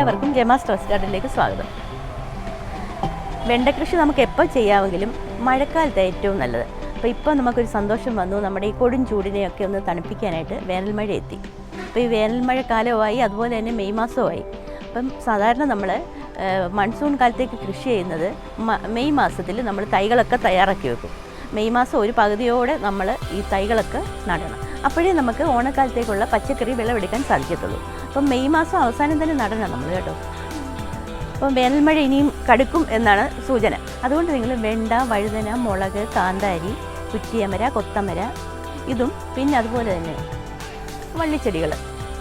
Rama Gemma's ഗാർഡനിലേക്ക് സ്വാഗതം. വെണ്ടക്കൃഷി നമുക്ക് എപ്പോൾ ചെയ്യാമെങ്കിലും മഴക്കാലത്ത് ഏറ്റവും നല്ലത്. അപ്പോൾ ഇപ്പോൾ നമുക്കൊരു സന്തോഷം വന്നു. നമ്മുടെ ഈ കൊടും ചൂടിനെയൊക്കെ ഒന്ന് തണുപ്പിക്കാനായിട്ട് വേനൽമഴ എത്തി അപ്പോൾ ഈ വേനൽമഴ കാലമായി അതുപോലെ തന്നെ മെയ് മാസവുമായി. അപ്പം സാധാരണ നമ്മൾ മൺസൂൺ കാലത്തേക്ക് കൃഷി ചെയ്യുന്നത് മെയ് മാസത്തിൽ നമ്മൾ തൈകളൊക്കെ തയ്യാറാക്കി വെക്കും. മെയ് മാസം ഒരു പകുതിയോടെ നമ്മൾ ഈ തൈകളൊക്കെ നടണം. അപ്പോഴേ നമുക്ക് ഓണക്കാലത്തേക്കുള്ള പച്ചക്കറി വിളവെടുക്കാൻ സാധിക്കത്തുള്ളൂ. അപ്പം മെയ് മാസം അവസാനം തന്നെ നടണം നമ്മൾ കേട്ടോ. അപ്പം വേനൽമഴ ഇനിയും കടുക്കും എന്നാണ് സൂചന. അതുകൊണ്ട് നിങ്ങൾ വെണ്ട വഴുതന മുളക് കാന്താരി കുറ്റിയമര കൊത്തമര ഇതും പിന്നെ അതുപോലെ തന്നെ വള്ളിച്ചെടികൾ.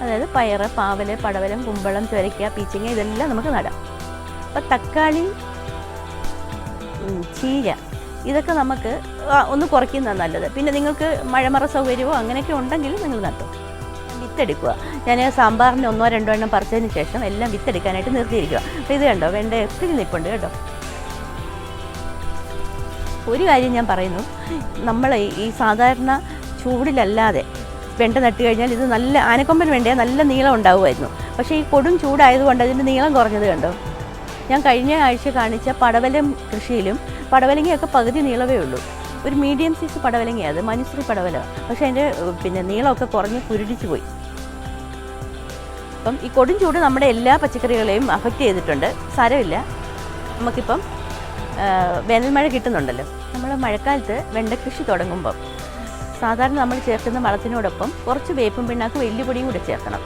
അതായത് പയറ് പാവൽ പടവലം കുമ്പളം ചുരയ്ക്ക പീച്ചിങ്ങ ഇതെല്ലാം നമുക്ക് നടാം. അപ്പം തക്കാളി ചീര ഇതൊക്കെ നമുക്ക് ഒന്ന് കുറയ്ക്കുന്നതാണ് നല്ലത്. പിന്നെ നിങ്ങൾക്ക് മഴമറ സൗകര്യമോ അങ്ങനെയൊക്കെ ഉണ്ടെങ്കിൽ നിങ്ങൾ നട്ടു. വിത്തെടുക്കുക. ഞാൻ സാമ്പാറിന് ഒന്നോ രണ്ടോ എണ്ണം പറിച്ചതിന് ശേഷം എല്ലാം വിത്തെടുക്കാനായിട്ട് നിർത്തിയിരിക്കുക. അപ്പോൾ ഇത് കണ്ടോ? വേണ്ട എത്തിരി നിൽപ്പുണ്ട് കേട്ടോ. ഒരു കാര്യം ഞാൻ പറയുന്നു. നമ്മൾ ഈ സാധാരണ ചൂടിലല്ലാതെ വെണ്ട നട്ട് കഴിഞ്ഞാൽ ഇത് നല്ല ആനക്കൊമ്പൻ വെണ്ടയെ നല്ല നീളം ഉണ്ടാവുമായിരുന്നു. പക്ഷേ ഈ കൊടും ചൂടായതുകൊണ്ട് അതിന്റെ നീളം കുറഞ്ഞത് കണ്ടോ? ഞാൻ കഴിഞ്ഞ ആഴ്ച കാണിച്ച പടവലം കൃഷിയിലും പടവലങ്ങയൊക്കെ പകുതി നീളവേ ഉള്ളൂ. ഒരു മീഡിയം സൈസ് പടവലങ്ങയാണ് അത് മനുശ്രീ പടവല. പക്ഷേ അതിന്റെ പിന്നെ നീളമൊക്കെ കുറഞ്ഞ് കുരുടിച്ച് പോയി. അപ്പം ഈ കൊടും ചൂട് നമ്മുടെ എല്ലാ പച്ചക്കറികളെയും അഫക്റ്റ് ചെയ്തിട്ടുണ്ട്. സാരമില്ല. നമുക്കിപ്പം വേനൽമഴ കിട്ടുന്നുണ്ടല്ലോ. നമ്മൾ മഴക്കാലത്ത് വെണ്ടക്കൃഷി തുടങ്ങുമ്പം സാധാരണ നമ്മൾ ചേർക്കുന്ന വളത്തിനോടൊപ്പം കുറച്ച് വേപ്പും പിണ്ണാക്കും എല്ലുപൊടിയും കൂടെ ചേർക്കണം.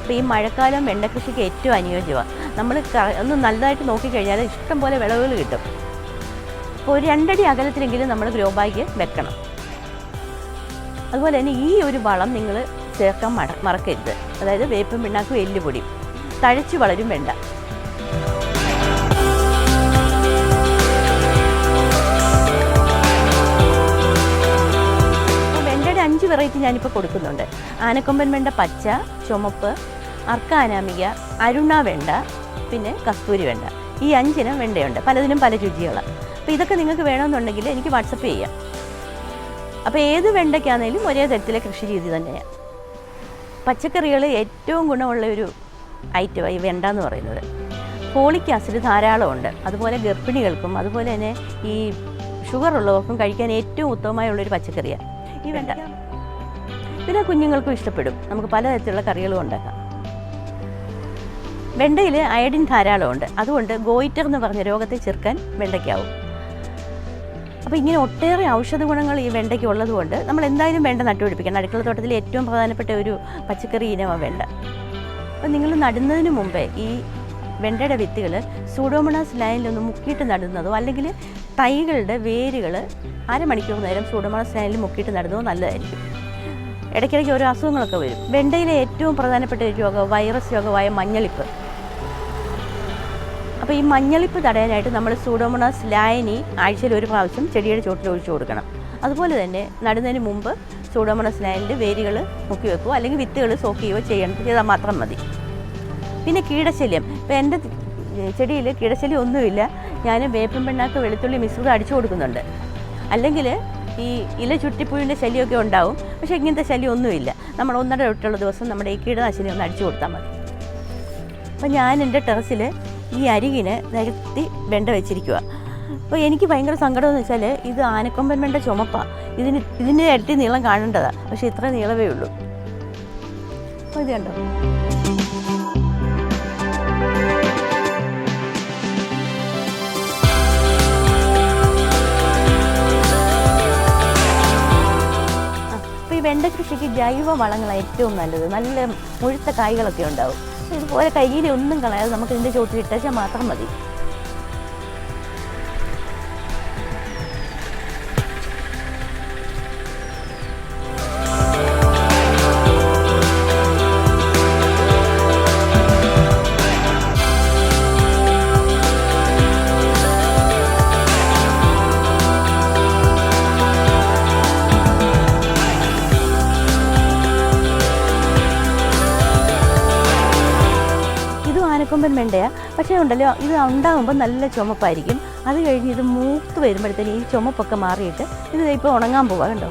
അപ്പോൾ ഈ മഴക്കാലം വെണ്ടക്കൃഷിക്ക് ഏറ്റവും അനുയോജ്യമാണ് നമ്മൾ ഒന്ന് നല്ലതായിട്ട് നോക്കിക്കഴിഞ്ഞാൽ ഇഷ്ടം പോലെ വിളവുകൾ കിട്ടും. അപ്പോൾ ഒരു രണ്ടടി അകലത്തിലെങ്കിലും നമ്മൾ ഗ്രോ ബാഗ് വെക്കണം. അതുപോലെ തന്നെ ഈ ഒരു വളം നിങ്ങൾ ചേർക്കാൻ മട മറക്കരുത്. അതായത് വേപ്പും പിണ്ണാക്കും എല്ലുപൊടിയും. തഴച്ചു വളരും വേണ്ട. വെണ്ടയുടെ അഞ്ച് വെറൈറ്റി ഞാനിപ്പോൾ കൊടുക്കുന്നുണ്ട്. ആനക്കൊമ്പൻ വെണ്ട പച്ച ചുമപ്പ് അർക്ക അനാമിക അരുണ വെണ്ട പിന്നെ കസ്തൂരി വെണ്ട. ഈ അഞ്ചിനും വെണ്ടയുണ്ട്. പലതിനും പല രുചികളാണ് അപ്പോൾ ഇതൊക്കെ നിങ്ങൾക്ക് വേണമെന്നുണ്ടെങ്കിൽ എനിക്ക് വാട്സപ്പ് ചെയ്യാം. അപ്പോൾ ഏത് വെണ്ടയ്ക്കാണെങ്കിലും ഒരേ തരത്തിലെ കൃഷി രീതി തന്നെയാണ് പച്ചക്കറികൾ ഏറ്റവും ഗുണമുള്ള ഒരു ഐറ്റമാണ് ഈ വെണ്ട എന്ന് പറയുന്നത്. ഫോളിക് ആസിഡ് ധാരാളമുണ്ട്. അതുപോലെ ഗർഭിണികൾക്കും അതുപോലെ തന്നെ ഈ ഷുഗർ ഉള്ളവർക്കും കഴിക്കാൻ ഏറ്റവും ഉത്തമമായുള്ളൊരു പച്ചക്കറിയാണ്. ഈ വെണ്ട പിന്നെ കുഞ്ഞുങ്ങൾക്കും ഇഷ്ടപ്പെടും. നമുക്ക് പലതരത്തിലുള്ള കറികളും ഉണ്ടാക്കാം. വെണ്ടയിൽ അയഡിൻ ധാരാളമുണ്ട്. അതുകൊണ്ട് ഗോയിറ്റർ എന്ന് പറഞ്ഞ രോഗത്തെ ചെറുക്കാൻ വെണ്ടയ്ക്കാവും. അപ്പോൾ ഇങ്ങനെ ഒട്ടേറെ ഔഷധ ഗുണങ്ങൾ ഈ വെണ്ടയ്ക്ക് ഉള്ളതുകൊണ്ട് നമ്മൾ എന്തായാലും വെണ്ട നട്ടുപിടിപ്പിക്കണം. അടുക്കളത്തോട്ടത്തിലെ ഏറ്റവും പ്രധാനപ്പെട്ട ഒരു പച്ചക്കറി ഇനമാണ് വെണ്ട. അപ്പോൾ നിങ്ങൾ നടുന്നതിന് മുമ്പേ ഈ വെണ്ടയുടെ വിത്തുകൾ സൂഡോമണാസ് ലൈനിലൊന്ന് മുക്കിയിട്ട് നടുന്നതോ അല്ലെങ്കിൽ തൈകളുടെ വേരുകൾ അരമണിക്കൂർ നേരം സൂഡോമണാസ് ലൈനിൽ മുക്കിയിട്ട് നടുന്നതോ നല്ലതായിരിക്കും. ഇടയ്ക്കിടയ്ക്ക് ഓരോ അസുഖങ്ങളൊക്കെ വരും. വെണ്ടയിലെ ഏറ്റവും പ്രധാനപ്പെട്ട ഒരു രോഗം വൈറസ് രോഗമായ മഞ്ഞളിപ്പ്. അപ്പോൾ ഈ മഞ്ഞളിപ്പ് തടയാനായിട്ട് നമ്മൾ സൂഡോമോണാസ് ലായനി ആഴ്ചയിൽ ഒരു പ്രാവശ്യം ചെടിയുടെ ചോട്ടിൽ ഒഴിച്ചു കൊടുക്കണം. അതുപോലെ തന്നെ നടുന്നതിന് മുമ്പ് സൂഡോമോണസ് ലായനിന്റെ വേരുകൾ മുക്കി വെക്കുകയോ അല്ലെങ്കിൽ വിത്തുകൾ സോക്ക് ചെയ്യുകയോ ചെയ്യണം. ചെയ്താൽ മാത്രം മതി. പിന്നെ കീടശല്യം. ഇപ്പോൾ എന്റെ ചെടിയിൽ കീടശല്യം ഒന്നുമില്ല. ഞാൻ വേപ്പൻ പിണ്ണാക്ക് വെളുത്തുള്ളി മിശ്രിതം അടിച്ചു കൊടുക്കുന്നുണ്ട്. അല്ലെങ്കിൽ ഈ ഇല ചുറ്റിപ്പുഴിന്റെ ശല്യമൊക്കെ ഉണ്ടാവും. പക്ഷേ ഇങ്ങനത്തെ ശല്യം ഒന്നുമില്ല. നമ്മൾ ഒന്നര തൊട്ടുള്ള ദിവസം നമ്മുടെ ഈ കീടനാശിനി ഒന്ന് അടിച്ചു കൊടുത്താൽ മതി. അപ്പോൾ ഞാൻ എന്റെ ടെറസിൽ ഈ അരികിനെ നിരത്തി വെണ്ട വെച്ചിരിക്കുക അപ്പോൾ എനിക്ക് ഭയങ്കര സങ്കടമെന്ന് വെച്ചാൽ ഇത് ആനക്കൊമ്പൻ വെണ്ട ചുമപ്പാണ് ഇതിന് ഇതിന്റെ ഇരട്ടി നീളം കാണേണ്ടതാണ് പക്ഷേ ഇത്ര നീളമേ ഉള്ളൂ. അപ്പോൾ ഇത് കണ്ടോ? വെണ്ട കൃഷിക്ക് ജൈവ വളങ്ങളാണ് ഏറ്റവും നല്ലത്. നല്ല മുഴുത്ത കായ്കളൊക്കെ ഉണ്ടാവും. ഇതുപോലെ കയ്യിൽ ഒന്നും കളയാതെ നമുക്ക് ഇതിന്റെ ചോട്ടിൽ ഇട്ടാച്ചാൽ മാത്രം മതി. കൊമ്പൻ വെണ്ടയാണ് പക്ഷേ ഉണ്ടല്ലോ ഇത് ഉണ്ടാകുമ്പോൾ നല്ല ചുമപ്പായിരിക്കും. അത് കഴിഞ്ഞ് ഇത് മൂത്ത് വരുമ്പോഴത്തേന് ഈ ചുമപ്പൊക്കെ മാറിയിട്ട് ഇത് ഇപ്പോൾ ഉണങ്ങാൻ പോവാ കണ്ടോ?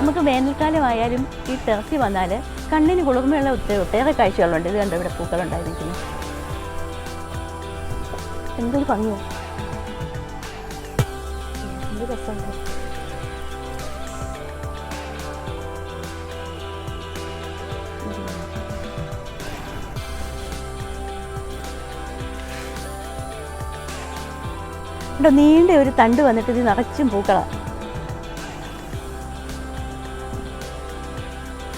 നമുക്ക് വേനൽക്കാലമായാലും ഈ ടെറസി വന്നാൽ കണ്ണിന് കുളിർമയുള്ള ഒത്തിരി ഒട്ടേറെ കാഴ്ചകളുണ്ട്. ഇത് കണ്ടോ ഇവിടെ പൂക്കളുണ്ടായിരിക്കുന്നു എന്തൊരു ഭംഗിയാണ് എന്ത് രസമുണ്ട് ഇവിടെ നീണ്ട ഒരു തണ്ട് വന്നിട്ട് ഇത് നിറച്ചും പൂക്കളാണ്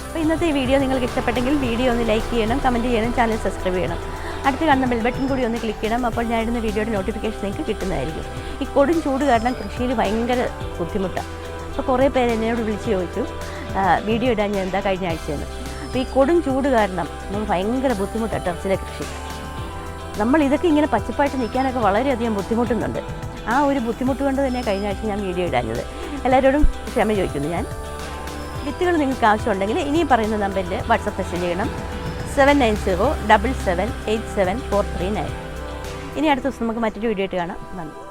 അപ്പോൾ ഇന്നത്തെ ഈ വീഡിയോ നിങ്ങൾക്ക് ഇഷ്ടപ്പെട്ടെങ്കിൽ വീഡിയോ ഒന്ന് ലൈക്ക് ചെയ്യണം കമന്റ് ചെയ്യണം ചാനൽ സബ്സ്ക്രൈബ് ചെയ്യണം. അടുത്ത് കാണുന്ന ബെൽ ബട്ടൺ കൂടി ഒന്ന് ക്ലിക്ക് ചെയ്യണം. അപ്പോൾ ഞാൻ ഇടുന്ന വീഡിയോയുടെ നോട്ടിഫിക്കേഷൻ നിങ്ങൾക്ക് കിട്ടുന്നതായിരിക്കും. ഈ കൊടും ചൂട് കാരണം കൃഷിയിൽ ഭയങ്കര ബുദ്ധിമുട്ടാണ് അപ്പോൾ കുറേ പേര് എന്നോട് വിളിച്ച് ചോദിച്ചു വീഡിയോ ഇടാൻ ഞാൻ എന്താ കഴിഞ്ഞ ആഴ്ചയെന്ന്? അപ്പോൾ ഈ കൊടും ചൂട് കാരണം നമുക്ക് ഭയങ്കര ബുദ്ധിമുട്ടാണ് ടെറസിലെ കൃഷി. നമ്മൾ ഇതൊക്കെ ഇങ്ങനെ പച്ചപ്പായിട്ട് നിൽക്കാനൊക്കെ വളരെയധികം ബുദ്ധിമുട്ടുന്നുണ്ട്. ആ ഒരു ബുദ്ധിമുട്ട് കൊണ്ട് തന്നെ കഴിഞ്ഞ ആഴ്ച ഞാൻ വീഡിയോ ഇടാഞ്ഞത്. എല്ലാവരോടും ക്ഷമ ചോദിക്കുന്നു ഞാൻ. വിത്തുകൾ നിങ്ങൾക്ക് ആവശ്യമുണ്ടെങ്കിൽ ഇനിയും പറയുന്ന നമ്പറിൽ വാട്സപ്പ് മെസ്സേജ് ചെയ്യണം. Seven nine zero double seven eight seven four three nine ഇനി അടുത്ത ദിവസം നമുക്ക് മറ്റൊരു വീഡിയോ ആയിട്ട് കാണാം. നന്ദി.